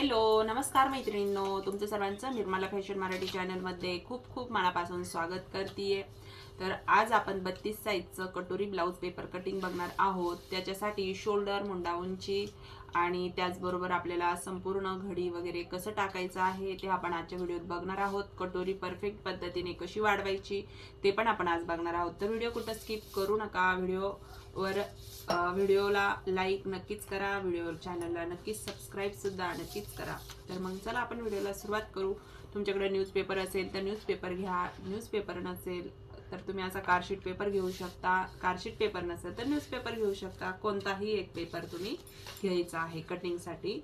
Hello नमस्कार मैत्रिणींनो. तुमचं सर्वांचं निर्मला फॅशन मराठी चॅनलमध्ये खूप खूप मनापासून स्वागत करते तर आज आपण बत्तीस साईजचं कटोरी ब्लाऊज पेपर कटिंग बघणार आहोत. त्याच्यासाठी शोल्डर मुंडा उंची आणि त्याचबरोबर आपल्याला संपूर्ण घडी वगैरे कसं टाकायचं आहे ते आपण आजच्या व्हिडिओत बघणार आहोत. कटोरी परफेक्ट पद्धतीने कशी वाढवायची ते पण आपण आज बघणार आहोत. तर व्हिडिओ कुठं स्किप करू नका. व्हिडिओवर व्हिडिओला लाईक नक्कीच करा. व्हिडिओवर चॅनलला नक्कीच सबस्क्राईब सुद्धा नक्कीच करा. तर मग चला आपण व्हिडिओला सुरुवात करू. तुमच्याकडे न्यूजपेपर असेल तर न्यूजपेपर घ्या. न्यूजपेपर नसेल तर तुम्ही असा कार्डशीट पेपर घेऊ शकता. कार्डशीट पेपर नसेल तर न्यूजपेपर घेऊ शकता. कोणताही एक पेपर तुम्ही घ्यायचा आहे कटिंगसाठी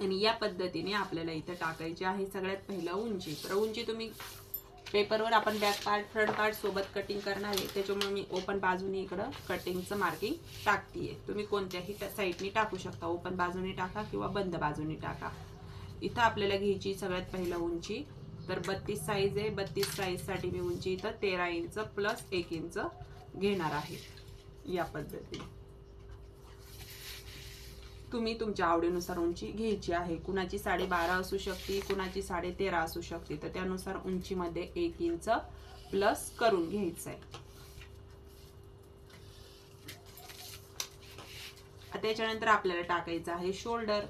आणि या पद्धतीने आपल्याला इथं टाकायची आहे सगळ्यात पहिलं उंची. तर उंची तुम्ही पेपरवर आपण बॅक पार्ट फ्रंट पार्ट सोबत कटिंग करणार आहे. त्याच्यामुळे मी ओपन बाजूने इकडं कटिंगचं मार्किंग टाकतीये. तुम्ही कोणत्याही साईडने टाकू शकता. ओपन बाजूने टाका किंवा बंद बाजूने टाका. इथं आपल्याला घ्यायची सगळ्यात पहिलं उंची तर बत्तीस साईज आहे. बत्तीस साईजसाठी मी उंची इथं तेरा इंच प्लस एक इंच घेणार आहे. या पद्धतीने. तुम्ही तुमच्या आवडीनुसार उंची घ्यायची आहे. कुणाची साडे बारा असू शकते कुणाची साडे तेरा असू शकते तर त्यानुसार उंचीमध्ये एक इंच प्लस करून घ्यायचं आहे. त्याच्यानंतर आपल्याला टाकायचं आहे शोल्डर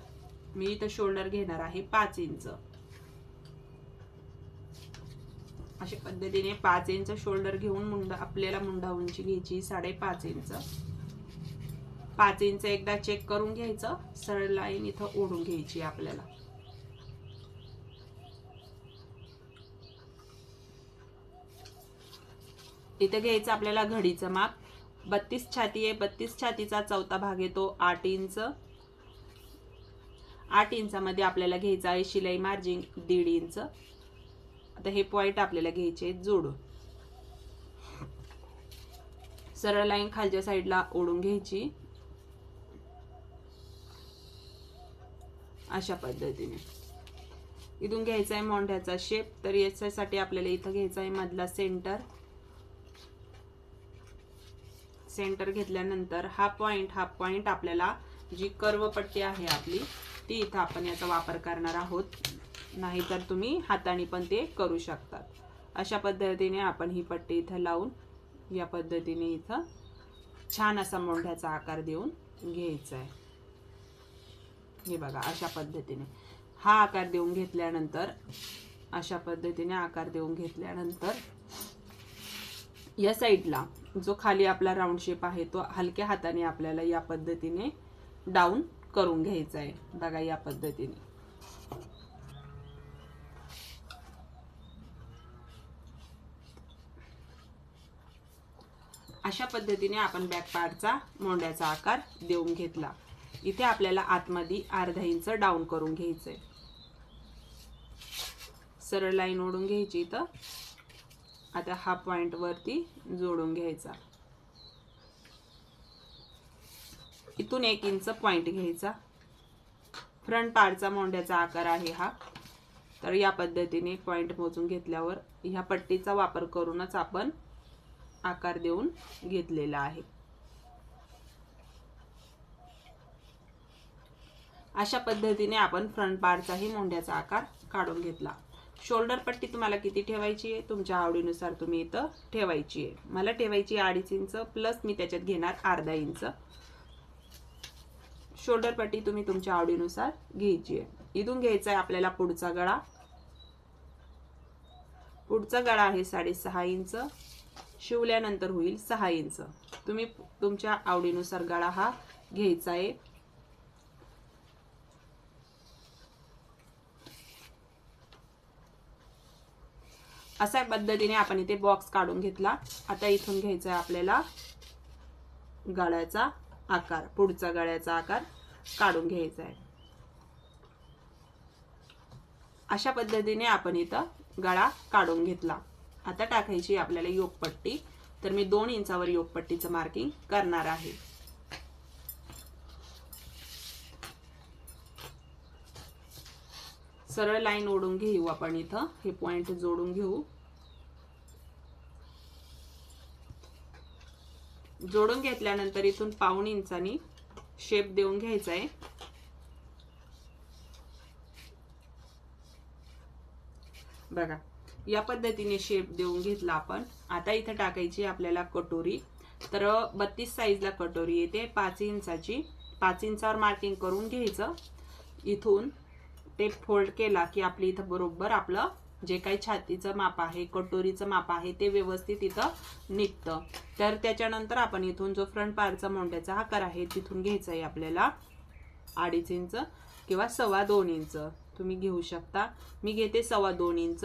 मी इथं शोल्डर घेणार आहे पाच इंच अशा पद्धतीने पाच इंच शोल्डर घेऊन मुंडा आपल्याला मुंडा उंची घ्यायची साडेपाच इंच. पाच इंच एकदा चेक करून घ्यायचं सरळ लाईन इथं ओढून घ्यायची आपल्याला. इथं घ्यायचं आपल्याला घडीचं माप. बत्तीस छाती आहे बत्तीस छातीचा चौथा भाग येतो आठ इंच. आठ इंचामध्ये आपल्याला घ्यायचं आहे शिलाई मार्जिन दीड इंच. आता हे पॉईंट आपल्याला घ्यायचे आहेत जोडून. सरळ लाईन खालच्या साईडला ओढून घ्यायची. अशा पद्धतीने. इथून घ्यायचा आहे मोंढ्याचा शेप तर याच्यासाठी आपल्याला इथं घ्यायचा आहे मधला सेंटर सेंटर घेतल्यानंतर हा पॉइंट हा पॉइंट आपल्याला जी कर्व पट्टी आहे आपली ती इथं आपण याचा वापर करणार आहोत. नाहीतर तुम्ही हाताने पण ते करू शकतात. अशा पद्धतीने आपण ही पट्टी इथं लावून या पद्धतीने इथं छान असा मोंढ्याचा आकार देऊन घ्यायचा आहे हे बघा अशा पद्धतीने. हा आकार देऊन घेतल्यानंतर अशा पद्धतीने आकार देऊन घेतल्यानंतर या साईडला जो खाली आपला राऊंड शेप आहे तो हलक्या हाताने आपल्याला या पद्धतीने डाऊन करून घ्यायचं आहे बघा या पद्धतीने. अशा पद्धतीने आपण बॅक पार्टचा मोंड्याचा आकार देऊन घेतला. इथे आपल्याला आतमध्ये अर्धा इंच डाऊन करून घ्यायचंय. सरळ लाईन ओढून घ्यायची इथं. आता हा पॉइंट वरती जोडून घ्यायचा. इथून एक इंच पॉइंट घ्यायचा. फ्रंट पार्टचा मोंड्याचा आकार आहे हा. तर या पद्धतीने पॉइंट मोजून घेतल्यावर ह्या पट्टीचा वापर करूनच आपण आकार देऊन घेतलेला आहे. अशा पद्धतीने आपण फ्रंट पार्टचाही मोंढ्याचा आकार काढून घेतला. शोल्डर पट्टी तुम्हाला किती ठेवायची आहे? तुमच्या आवडीनुसार तुम्ही इथं ठेवायची आहे. मला ठेवायची आहे अडीच इंच प्लस मी त्याच्यात घेणार अर्धा इंच. शोल्डर पट्टी तुम्ही तुमच्या आवडीनुसार घ्यायची आहे. इथून घ्यायचा आहे आपल्याला पुढचा गळा. पुढचा गळा आहे साडेसहा इंच. शिवल्यानंतर होईल सहा इंच. तुम्ही तुमच्या आवडीनुसार गळा हा घ्यायचा आहे. अशा पद्धतीने आपण इथे बॉक्स काढून घेतला. आता इथून घ्यायचा आहे आपल्याला गळ्याचा. आकार पुढचा गळ्याचा आकार काढून घ्यायचा आहे. अशा पद्धतीने आपण इथं गळा काढून घेतला. आता टाकायची आपल्याला योगपट्टी. तर मी दोन इंचावर योगपट्टीचं मार्किंग करणार आहे. सरळ लाईन ओढून घेऊ आपण इथं. हे पॉइंट जोडून घेऊ. जोडून घेतल्यानंतर इथून पाऊण इंचानी शेप देऊन घ्यायचा आहे बघा या पद्धतीने शेप देऊन घेतला आपण. आता इथं टाकायची आपल्याला कटोरी. तर बत्तीस साईजला कटोरी येते. पाच इंचाची. पाच इंचावर मार्किंग करून घ्यायचं. इथून ते फोल्ड केला की आपली इथं बरोबर आपलं जे काही छातीचं माप आहे कटोरीचं माप आहे ते व्यवस्थित इथं निघतं. तर त्याच्यानंतर आपण इथून जो फ्रंट पारचा मोंड्याचा आकार आहे तिथून घ्यायचा आहे आपल्याला अडीच इंच किंवा सव्वा दोन इंच. तुम्ही घेऊ शकता. मी घेते सव्वा दोन इंच.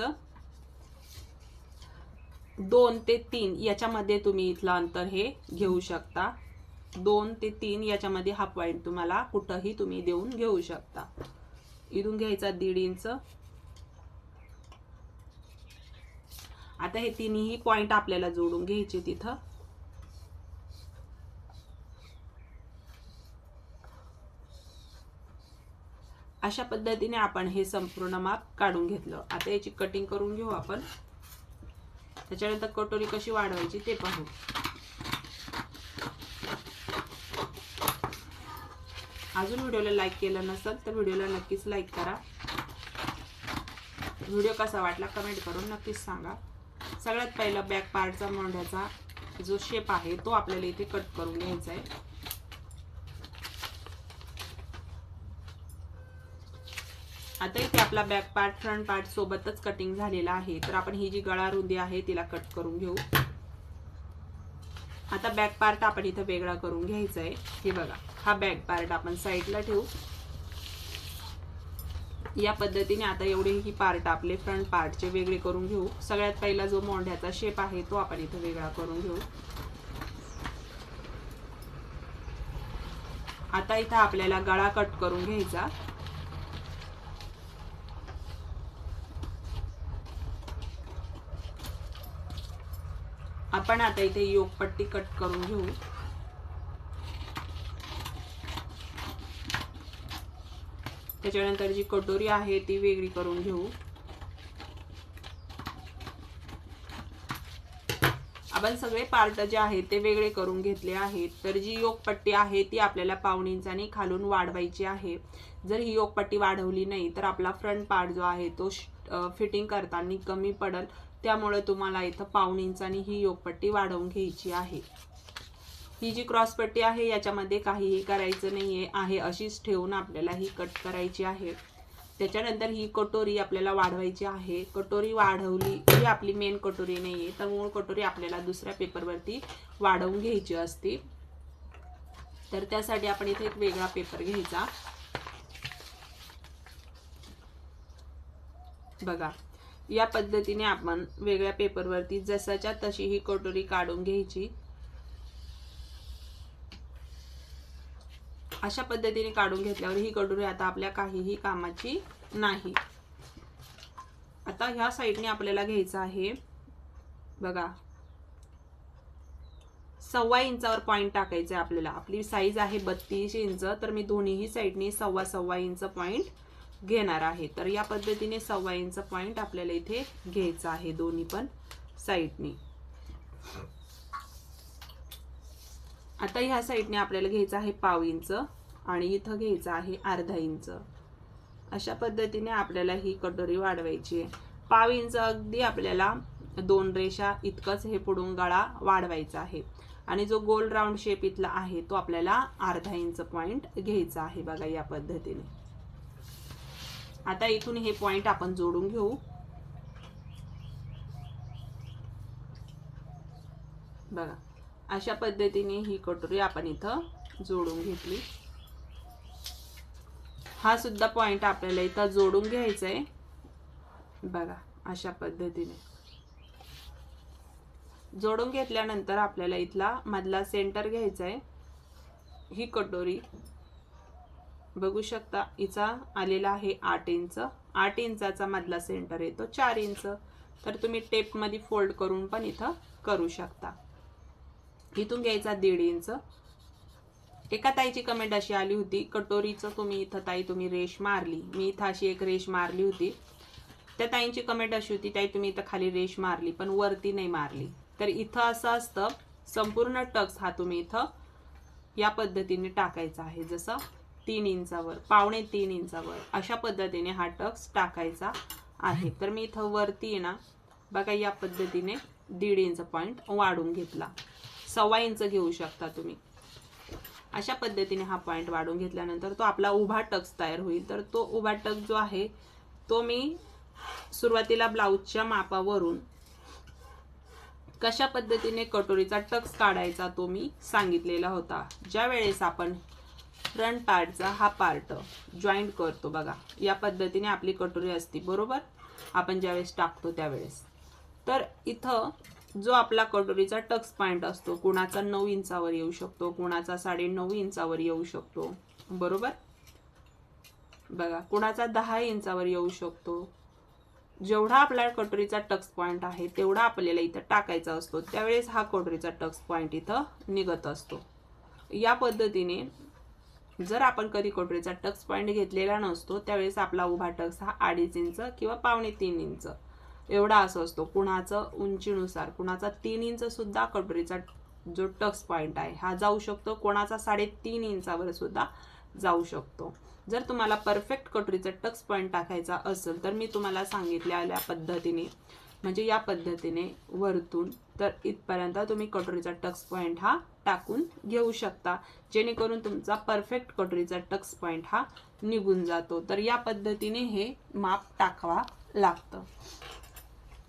दोन ते तीन याच्यामध्ये तुम्ही इथलं अंतर हे घेऊ शकता. दोन ते तीन याच्यामध्ये हा पॉईंट तुम्हाला कुठंही तुम्ही देऊन घेऊ शकता. इथून घ्यायचा दीड इंच. आता हे तिन्ही पॉइंट आपल्याला जोडून घ्यायचे तिथं. अशा पद्धतीने आपण हे संपूर्ण माप काढून घेतलं. आता याची कटिंग करून घेऊ आपण. त्याच्यानंतर कटोरी कशी वाढवायची ते पाहू. अजून व्हिडिओला लाईक केलं नसेल तर व्हिडिओला नक्कीच लाईक करा. व्हिडिओ कसा वाटला कमेंट करून नक्कीच सांगा. सगळ्यात पहिला बॅक पार्टचा मोंढ्याचा जो शेप आहे तो आपल्याला इथे कट करून घ्यायचा आहे. आता इथे आपला बॅक पार्ट फ्रंट पार्ट सोबतच कटिंग झालेला आहे. तर आपण ही जी गळा रुंदी आहे तिला कट करून घेऊ. आता बॅक पार्ट आपण इथं वेगळा करून घ्यायचा आहे. हे बघा हा बॅक पार्ट आपण साईडला ठेवू. या पद्धतीने आता एवढे ही पार्ट आपले फ्रंट पार्टचे वेगळे करून घेऊ. सगळ्यात पहिला जो मोंढ्याचा शेप आहे तो आपण इथं वेगळा करून घेऊ. आता इथं आपल्याला गळा कट करून घ्यायचा. आपण आता इथे योगपट्टी कट करून घेऊ. त्याच्यानंतर जी कटोरी आहे ती वेगळी करून घेऊ. आपण सगळे पार्ट जे आहेत ते वेगळे करून घेतले आहेत. तर जी योगपट्टी आहे ती आपल्याला पाऊण खालून वाढवायची आहे. जर ही योगपट्टी वाढवली नाही तर आपला फ्रंट पार्ट जो आहे तो फिटिंग करताना कमी पडल. त्यामुळे तुम्हाला इथं पाऊण ही योगपट्टी वाढवून घ्यायची आहे. ही जी क्रॉस पट्टी आहे याच्यामध्ये काहीही करायचं नाही आहे अशीच ठेवून आपल्याला ही कट करायची आहे. त्याच्यानंतर ही कटोरी आपल्याला वाढवायची आहे. कटोरी वाढवली ही आपली मेन कटोरी नाही आहे तर मूळ कटोरी आपल्याला दुसऱ्या पेपरवरती वाढवून घ्यायची असते. तर त्यासाठी आपण इथे एक वेगळा पेपर घ्यायचा. बघा या पद्धतीने आपण वेगळ्या पेपरवरती जसाच्या तशी ही कटोरी काढून घ्यायची. अशा पद्धतीने काढून घेतल्यावर ही कटोरी आता आपल्या काहीही कामाची नाही. आता ह्या साईडने आपल्याला घ्यायचं आहे. बघा. सव्वा इंचावर पॉईंट टाकायचं आहे आपल्याला. आपली साईज आहे बत्तीस इंच तर मी दोन्हीही साईडनी सव्वा सव्वा इंच पॉईंट घेणार आहे. तर या पद्धतीने सव्वा इंच पॉईंट आपल्याला इथे घ्यायचा आहे दोन्ही पण साईडनी. आता ह्या साईडने आपल्याला घ्यायचं आहे पाव इंच आणि इथं घ्यायचं आहे अर्धा इंच. अशा पद्धतीने आपल्याला ही कटोरी वाढवायची आहे. पाव इंच अगदी आपल्याला दोन रेषा इतकंच हे पुढून गळा वाढवायचा आहे. आणि जो गोल राऊंड शेप इथला आहे तो आपल्याला अर्धा इंच पॉईंट घ्यायचा आहे बघा या पद्धतीने. आता इथून हे पॉईंट आपण जोडून घेऊ. बघा. अशा पद्धतीने ही कटोरी आपण इथं जोडून घेतली. हा सुद्धा पॉइंट आपल्याला इथं जोडून घ्यायचा आहे बघा अशा पद्धतीने. जोडून घेतल्यानंतर आपल्याला इथला मधला सेंटर घ्यायचा आहे ही कटोरी. बघू शकता हिचा आलेला आहे आठ इंच आठ इंचाचा मधला सेंटर येतो चार इंच तर तुम्ही टेपमध्ये फोल्ड करून पण इथं करू शकता. इथून घ्यायचा दीड इंच. एका ताईची कमेंट अशी आली होती कटोरीचं तुम्ही इथं ताई तुम्ही रेश मारली. मी इथं अशी एक रेश मारली होती. त्या ताईंची कमेंट अशी होती ताई तुम्ही इथं खाली रेश मारली पण वरती नाही मारली. तर इथं असं असतं संपूर्ण टक्स हा तुम्ही इथं या पद्धतीने टाकायचा आहे. जसं तीन इंचावर पावणे तीन इंचावर अशा पद्धतीने हा टक्स टाकायचा आहे. तर मी इथं वरती ना बघा या पद्धतीने दीड इंच पॉईंट वाढून घेतला. सव्वा इंच घेऊ शकता तुम्ही. अशा पद्धतीने हा पॉईंट वाढून घेतल्यानंतर तो आपला उभा टक्स तयार होईल. तर तो उभा टक जो आहे तो मी सुरुवातीला ब्लाऊजच्या मापावरून कशा पद्धतीने कटोरीचा टक्स काढायचा तो मी सांगितलेला होता. ज्या वेळेस आपण फ्रंट पार्टचा हा पार्ट जॉईंट करतो बघा या पद्धतीने आपली कटोरी असती बरोबर? आपण ज्यावेळेस टाकतो त्यावेळेस. तर इथं जो आपला कटोरीचा टक्स पॉईंट असतो कुणाचा नऊ इंचावर येऊ शकतो कुणाचा साडे नऊ इंचावर येऊ शकतो. बरोबर? बघा कुणाचा दहा इंचावर येऊ शकतो. जेवढा आपल्या कटोरीचा टक्स पॉईंट आहे तेवढा आपल्याला इथं टाकायचा असतो. त्यावेळेस हा कटोरीचा टक्स पॉईंट इथं निघत असतो. या पद्धतीने जर आपण कधी कटोरीचा टक्स पॉईंट घेतलेला नसतो त्यावेळेस आपला उभा टक्स हा अडीच इंच किंवा पावणे तीन इंच. एवढा असं असतो. कुणाचं उंचीनुसार कुणाचा तीन इंच सुद्धा कटोरीचा जो टक्स पॉईंट आहे हा जाऊ शकतो. कोणाचा साडेतीन इंचावर सुद्धा जाऊ शकतो. जर तुम्हाला परफेक्ट कटोरीचा टक्स पॉईंट टाकायचा असेल तर मी तुम्हाला सांगितलेल्या पद्धतीने म्हणजे या पद्धतीने वरतून तर इथपर्यंत तुम्ही कटोरीचा टक्स पॉईंट हा टाकून घेऊ शकता. जेणेकरून तुमचा परफेक्ट कटोरीचा टक्स पॉईंट हा निघून जातो. तर या पद्धतीने हे माप टाकावा लागतं.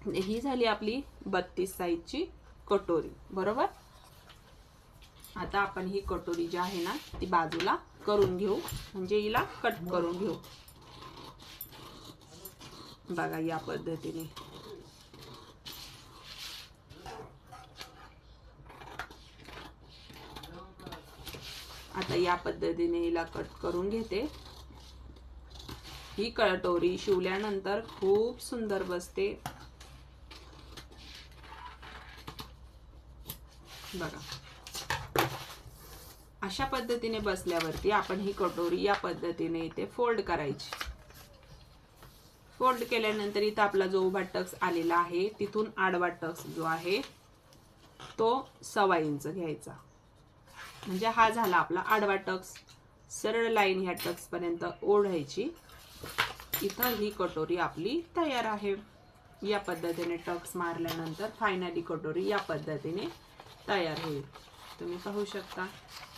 ही झाली आपली बत्तीस साईजची कटोरी बरोबर? आता आपण ही कटोरी जी आहे ना ती बाजूला करून घेऊ. म्हणजे हिला कट करून घेऊ. बघा या पद्धतीने. आता या पद्धतीने हिला कट करून घेते. ही कटोरी शिवल्यानंतर खूप सुंदर बसते. बघा. अशा पद्धतीने बसल्यावरती आपण ही कटोरी या पद्धतीने इथे फोल्ड करायची. फोल्ड केल्यानंतर इथं आपला जो उभा टक्स आलेला आहे तिथून आडवा टक्स जो आहे तो सवा इंच घ्यायचा. म्हणजे हा झाला आपला आडवा टक्स. सरळ लाईन ह्या टक्सपर्यंत ओढायची. इथं ही कटोरी आपली तयार आहे. या पद्धतीने टक्स मारल्यानंतर फायनली कटोरी या पद्धतीने तयार होईल. तुम्ही पाहू शकता.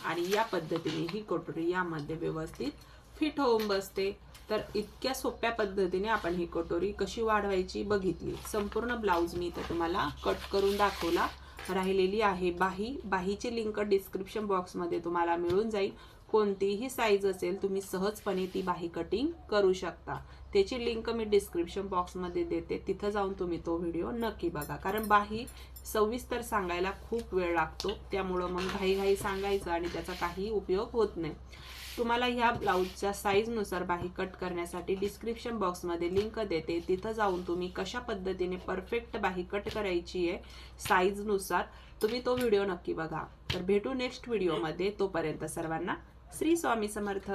आणि या पद्धतीने ही कटोरी यामध्ये व्यवस्थित फिट होऊन बसते. तर इतक्या सोप्या पद्धतीने आपण ही कटोरी कशी वाढवायची बघितली. संपूर्ण ब्लाऊज मी इथं तुम्हाला कट करून दाखवला. राहिलेली आहे बाही. बाहीची लिंक डिस्क्रिप्शन बॉक्समध्ये तुम्हाला मिळून जाईल. कोणतीही साईज असेल तुम्ही सहजपणे ती बाही कटिंग करू शकता. त्याची लिंक मी डिस्क्रिप्शन बॉक्समध्ये देते. तिथं जाऊन तुम्ही तो व्हिडिओ नक्की बघा. कारण बाही सविस्तर सांगायला खूप वेळ लागतो. त्यामुळं मग घाईघाई सांगायचं आणि त्याचा काही उपयोग होत नाही. तुम्हाला ह्या ब्लाऊजच्या साईजनुसार बाही कट करण्यासाठी डिस्क्रिप्शन बॉक्समध्ये लिंक देते. तिथं जाऊन तुम्ही कशा पद्धतीने परफेक्ट बाही कट करायची आहे साईजनुसार तुम्ही तो व्हिडिओ नक्की बघा. तर भेटू नेक्स्ट व्हिडिओमध्ये तोपर्यंत सर्वांना श्री स्वामी समर्थ.